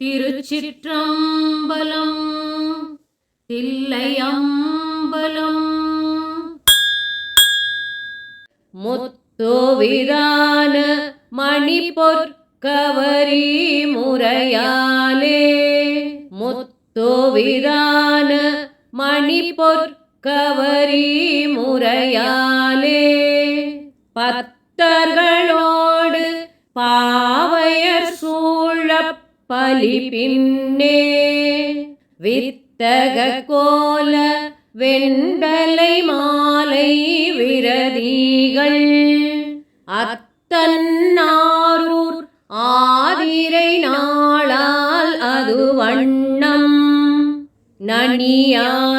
திருச்சிற்றம்பலம் தில்லையம்பலம். முத்துவிதான மணி பொற்கவரி முறையாலே முத்துவிதான மணி பொற்கவரி முறையாலே பத்தர்களோடு பா சூழப் பலி பின்னே வித்தக கோல வெண்டலை மாலை விரதிகள். அத்தன்னாரூர் ஆதிரை நாளால் அது வண்ணம். நனியா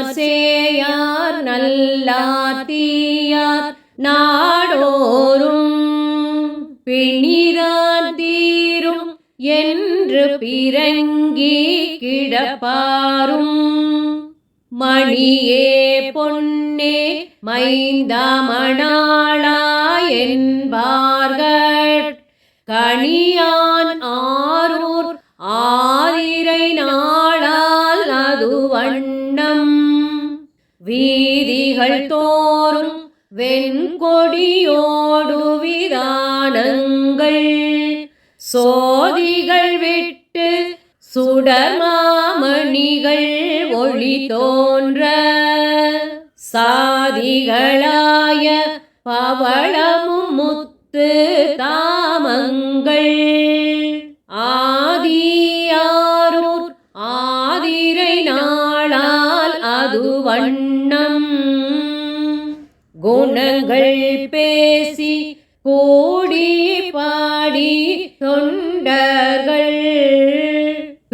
பிறங்கி கிடப்பாரும். மணியே பொன்னே மைந்தாமணாளா என்பார்கள் கணியான் ஆரூர் ஆதிரை நாளால் அது வண்ணம். வீதிகள் தோறும் வெண்கொடியோடு விதானங்கள். சோதி சுடமாமணிகள் ஒளி தோன்ற சாதிகளாய பவளமும் முத்து தாமங்கள். ஆதியாரூர் ஆதிரை நாளால் அது வண்ணம். குணங்கள் பேசி கோடி பாடி தொன்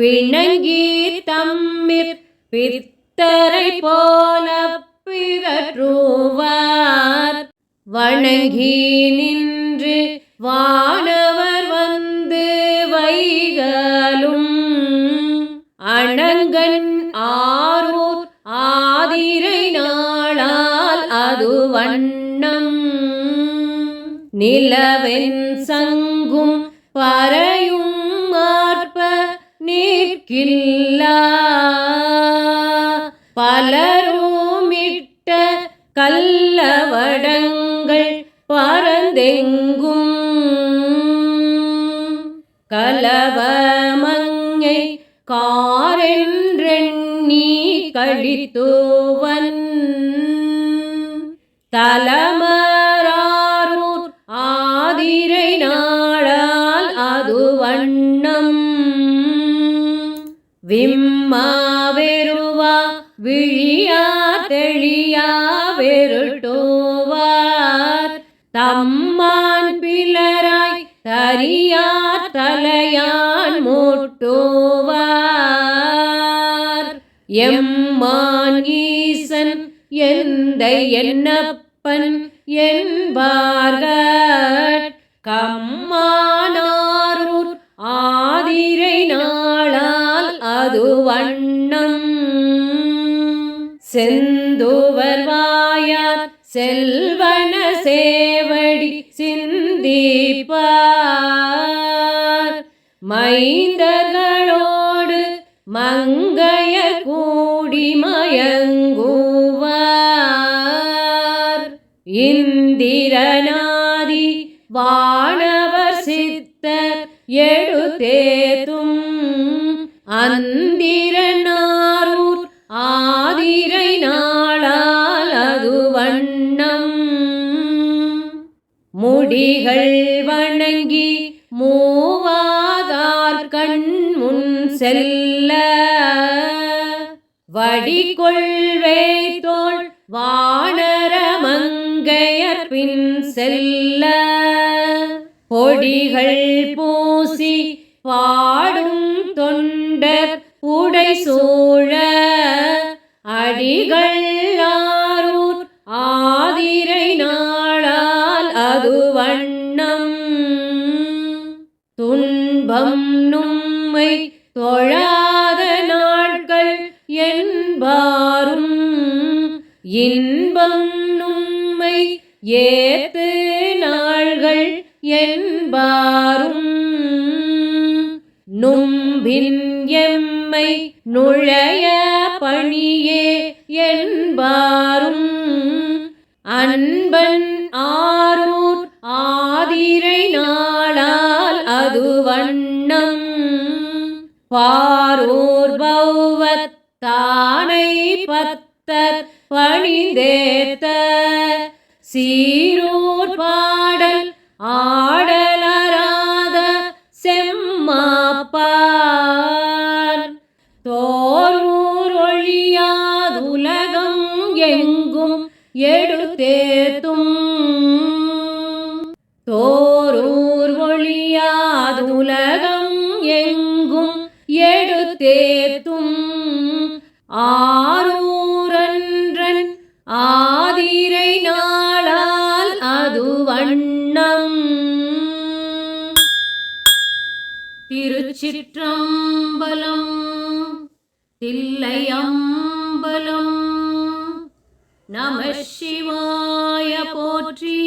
பிணங்கி தம்மிற் பித்தரை போல பிதற்றுவார் வணங்கி நின்று வானவர் வந்து வைகலும். அணங்கன் ஆரூர் ஆதிரை நாளால் அது வண்ணம். நிலவென் சங்கும் பர நிற்கில்லா பலருமிட்ட கல்லவடங்கள் பரந்தெங்கும் கலவமங்கை காரென்றெண்ணி கழித்துவன் வெருட்டோவார் தம்மான் பிளராய் தரியார் தலையான் மூட்டோவார். எம்மான் ஈசன் எந்த என்னப்பன் என்பார்கள். கம்மானாரூர் ஆதிரை நாளால் அது வண்ணம் செந்துவர் வாயார் செல்வன சேவடி சிந்திப்பார். மைந்தர்களோடு மங்கைய கூடி மயங்குவார். இந்திரநாதி வானவர் சித்தர் ஏ வண்ணம். முடிகள் வணங்கி மூவாதார் கண் முன் செல்ல. வடிகொள்வே தோல் வானர மங்கையர் பின் செல்ல. பொடிகள் பூசி பாடும் தொண்டர் உடை சூழ இன்பம் நும்மை தொழாத நாட்கள் என்பாரும் இன்பம் நும்மை ஏத்து நாள்கள் என்பாரும் நும்பின் எம்மை நுழைய தானை பத்தர் பணிந்தேத்த. சீரூர் பாடல் ஆடலராத செம்மாப்பா. திருச்சிற்றம்பலம் தில்லையம்பலம் நம சிவாய போற்றி.